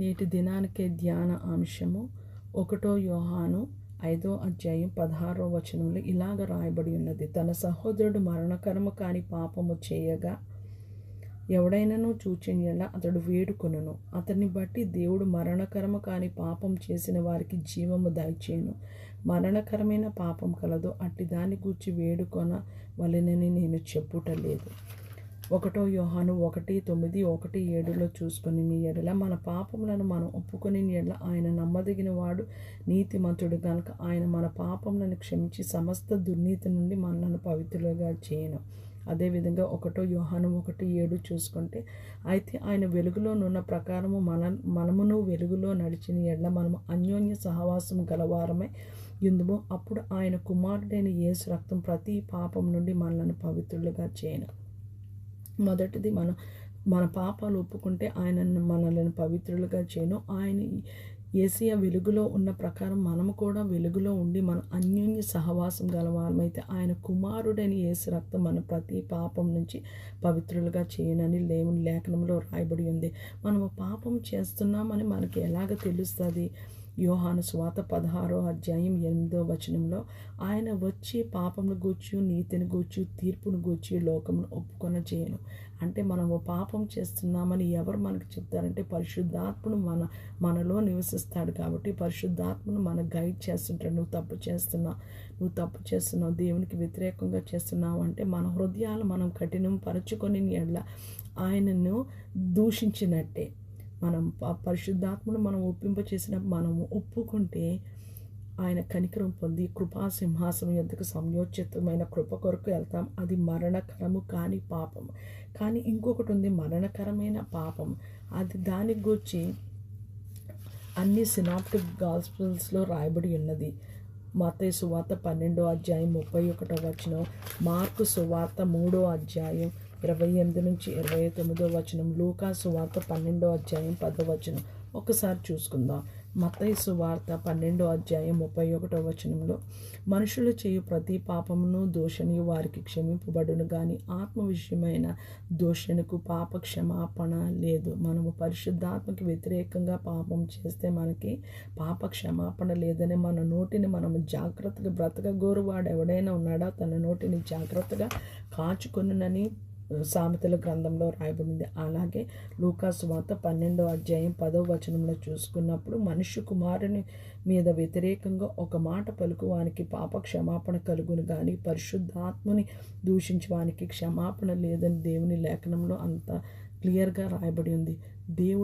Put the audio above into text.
నేటి దినానికే ధ్యాన అంశము ఒకటో యోహాను ఐదో అధ్యాయం పదహారో వచనంలో ఇలాగ రాయబడి ఉన్నది. తన సహోదరుడు మరణకరము కాని పాపము చేయగా ఎవడైనాను చూచిన అతడు వేడుకొనును. అతన్ని బట్టి దేవుడు మరణకరమ కాని పాపం చేసిన వారికి జీవము దయచేయను. మరణకరమైన పాపం కలదో. అట్టి దాన్ని గూర్చి వేడుకొన వలెనని నేను చెప్పుట లేదు ఒకటో యోహాను ఒకటి తొమ్మిది ఒకటి ఏడులో చూసుకుని నీ ఎడల మన పాపములను మనం ఒప్పుకొని ఎడల ఆయన నమ్మదగిన వాడు నీతిమంతుడు కనుక ఆయన మన పాపములను క్షమించి సమస్త దుర్నీతి నుండి మనలను పవిత్రులుగా చేయను. అదేవిధంగా ఒకటో యోహాను ఒకటి ఏడు చూసుకుంటే అయితే ఆయన వెలుగులోనున్న ప్రకారము మన మనమును వెలుగులో నడిచిన ఎడ్ల మనము అన్యోన్య సహవాసం గలవారమై ఎందుమో అప్పుడు ఆయన కుమారుడైన యేసు రక్తం ప్రతి పాపం నుండి మనలను పవిత్రులుగా చేయను. మొదటిది మనం మన పాపాలు ఒప్పుకుంటే ఆయన మనల్ని పవిత్రులుగా చేయను. ఆయన ఏసియా వెలుగులో ఉన్న ప్రకారం మనము కూడా వెలుగులో ఉండి మన అన్యోన్య సహవాసం గలవారమైతే ఆయన కుమారుడని ఏసు రక్తం మన ప్రతి పాపం నుంచి పవిత్రులుగా చేయనని లేవుని లేఖనంలో రాయబడి ఉంది. మనము పాపం చేస్తున్నామని మనకి ఎలాగ తెలుస్తుంది? యోహాను స్వాత పదహారో అధ్యాయం ఎనిమిదో వచనంలో ఆయన వచ్చి పాపమును గూర్చి నీతిని గూర్చి తీర్పును గూర్చి లోకమును ఒప్పుకొన చేయను. అంటే మనము పాపం చేస్తున్నామని ఎవరు మనకు చెప్తారంటే పరిశుద్ధాత్మను మన మనలో నివసిస్తాడు కాబట్టి పరిశుద్ధాత్మను మన గైడ్ చేస్తుంటాడు. నువ్వు తప్పు చేస్తున్నావు నువ్వు తప్పు చేస్తున్నావు దేవునికి వ్యతిరేకంగా చేస్తున్నావు అంటే మన హృదయాలు మనం కఠినం పరచుకొని ఎడ్ల ఆయనను దూషించినట్టే. మనం పరిశుద్ధాత్మను మనం ఒప్పింప మనం మనము ఒప్పుకుంటే ఆయన కనికరం పొంది కృపా సింహాసనం ఎందుకు సంయోచితమైన కృప కొరకు వెళ్తాం. అది మరణకరము కాని పాపం. కానీ ఇంకొకటి ఉంది మరణకరమైన పాపం. అది దాని గురించి అన్ని సినాప్టిక్ గాస్పిల్స్లో రాయబడి ఉన్నది. మత సువార్త పన్నెండో అధ్యాయం ముప్పై ఒకటో వచనం మార్కు సువార్త మూడో అధ్యాయం ఇరవై ఎనిమిది నుంచి ఇరవై తొమ్మిదో వచనం లూకాసు వార్త పన్నెండో అధ్యాయం పదో వచనం. ఒకసారి చూసుకుందాం. మత్తయి వార్త పన్నెండో అధ్యాయం ముప్పై ఒకటో వచనంలో మనుషులు చేయు ప్రతి పాపమును దోషని వారికి క్షమింపబడును కానీ ఆత్మ విషయమైన దోషణకు పాప క్షమాపణ లేదు. మనము పరిశుద్ధాత్మకి వ్యతిరేకంగా పాపం చేస్తే మనకి పాప క్షమాపణ లేదని మన నోటిని మనము జాగ్రత్తగా బ్రతకగోరువాడు ఎవడైనా ఉన్నాడో? తన నోటిని జాగ్రత్తగా కాచుకొనునని సామెతల గ్రంథంలో రాయబడింది. అలాగే లూకాసు వార్త పన్నెండో అధ్యాయం పదో వచనంలో చూసుకున్నప్పుడు మనుష్య కుమారుని మీద వ్యతిరేకంగా ఒక మాట పలుకువానికి పాప క్షమాపణ కలుగును కానీ పరిశుద్ధాత్మని దూషించడానికి క్షమాపణ లేదని దేవుని లేఖనంలో అంత క్లియర్గా రాయబడి ఉంది. దేవుడు